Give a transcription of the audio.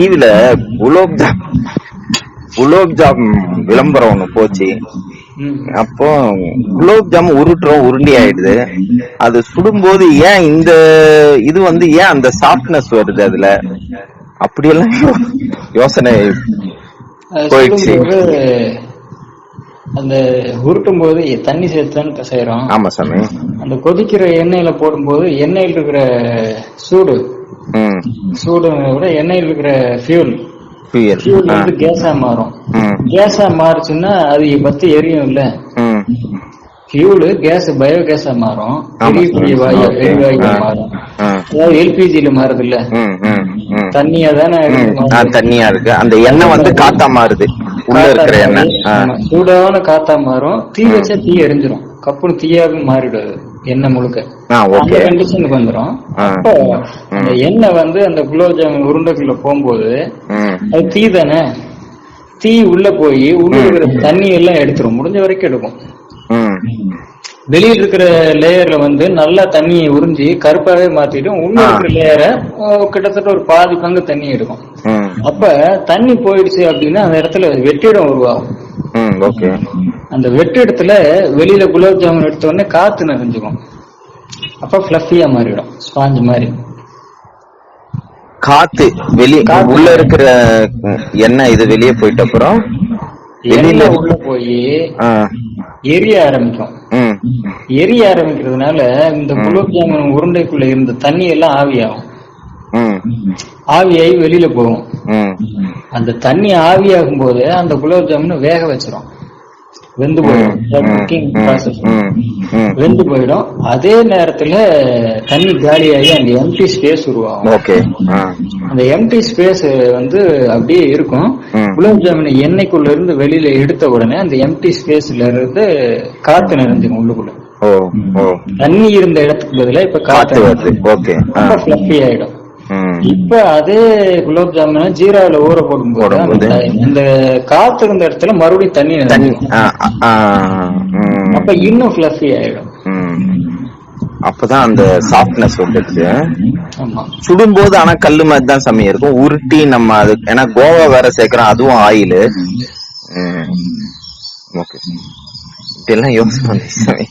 டிவில gulab jam. Gulab jam விளம்பரம் ஒண்ணு போச்சு. அப்போ குலோப் ஜாம் உருட்டுறோம் உருண்டி ஆயிடுது. அது சுடும்போது ஏன் இந்த இது வந்து ஏன் அந்த சாஃப்ட்னஸ் வருது அதுல? அப்படியெல்லாம் யோசனை போயிடுச்சு. அந்த உருட்டும் போது தண்ணி சேர்த்து செய்யறோம் ஆமா சாமி. அந்த கொதிக்கிற எண்ணெயில போடும்போது எண்ணெயில் இருக்கிற சூடு சூடு விட எண்ணெயில் இருக்கிற ஃபியூல் ஃபியூல் வந்து கேஸா மாறும். கேஸா மாறுச்சுன்னா அது பத்தி எரியும் இல்ல ஃபியூல் கேஸ் பயோ கேஸா மாறும். சார். வாயு ஓகே. எரிவாயு ஆ. மாறும். அதாவது எல்பிஜில மாறுது இல்ல தண்ணியா தானே. தண்ணியா இருக்கு. அந்த எண்ணெய் வந்து காத்தா மாறுது. சூடான காத்தா மாறும். தீ வச்சா தீ எரிஞ்சிரும். கப்புனு தீயாவே மாறிடுது எண்ணெய் முழுக்க. அந்த கண்டிஷனுக்கு வந்துரும். ஆ. அப்போ அந்த எண்ணெய் வந்து அந்த குலோப் ஜாமுன் உருண்டைக்குள்ள போகும்போது அது தீ தானே? தீ உள்ள போய் உள்ள இருக்கிற தண்ணி எல்லாம் எடுத்துரும். முடிஞ்ச வரைக்கும் எடுக்கும். வெளியில இருக்கிற லேயர்ல வந்து நல்லா தண்ணியை உறிஞ்சி கருப்பாவே மாத்திடும் உள்ள. இருக்கிற லேயரை கிட்டத்தட்ட ஒரு பாதி பங்கு தண்ணி எடுக்கும். அப்ப தண்ணி போயிடுச்சு அப்படின்னா அந்த இடத்துல வெற்றிடம் உருவாகும். அந்த வெற்றிடத்துல வெளியில குலாப் ஜாமுன் எடுத்த உடனே காத்து நிறைஞ்சுக்கும் அப்ப ஃபிளஃபியா மாறிடும். ஸ்பாஞ்ச் மாதிரி. காத்து வெளி. உள்ள இருக்கிற எண்ணெய் இது வெளியே போயிட்ட அப்புறம் வெளியில உள்ள போய் எரிய ஆரம்பிக்கும். எரிய ஆரம்பிக்கிறதுனால இந்த குலாப் ஜாமுன் உருண்டைக்குள்ள இருந்த தண்ணி எல்லாம் ஆவியாகும் ஆவியாகி வெளியில போகும். அந்த தண்ணி ஆவியாகும் போது அந்த குலாப் ஜாமுன் வேக வச்சிரும். வெந்து போயிடும். குக்கிங் ப்ராசஸ் வெந்து போயிடும். அதே நேரத்துல தண்ணி காலியாகி அந்த எம்டி ஸ்பேஸ் உருவாகும். ஓகே. அந்த எம்டி ஸ்பேஸ் வந்து அப்படியே இருக்கும். குலாப் ஜாமுன் எண்ணெய்க்குள்ள இருந்து வெளியில எடுத்த உடனே அந்த எம்டி ஸ்பேஸ்ல இருந்து காத்து நிறைஞ்சிடும் உள்ளுக்குள்ள. தண்ணி இருந்த இடத்துக்கு பதிலா இப்ப காத்து ஓகே. ஆயிடும். இப்ப அதே குலாப் ஜாமுன் ஜீராவில ஊற போடும்போது அந்த காத்து இருந்த இடத்துல மறுபடியும் தண்ணி அப்ப இன்னும் ஃபிளஃபி ஆயிடும். அப்பதான் அந்த சாஃப்ட்னஸ் வந்துடுச்சு சுடும்போது ஆனா கல்லு மாதிரி தான் சாமி இருக்கும். உருட்டி நம்ம அது ஏன்னா கோவா வேற சேர்க்கிறோம் அதுவும் ஆயில் ஓகே. வந்துச்சு சாமி.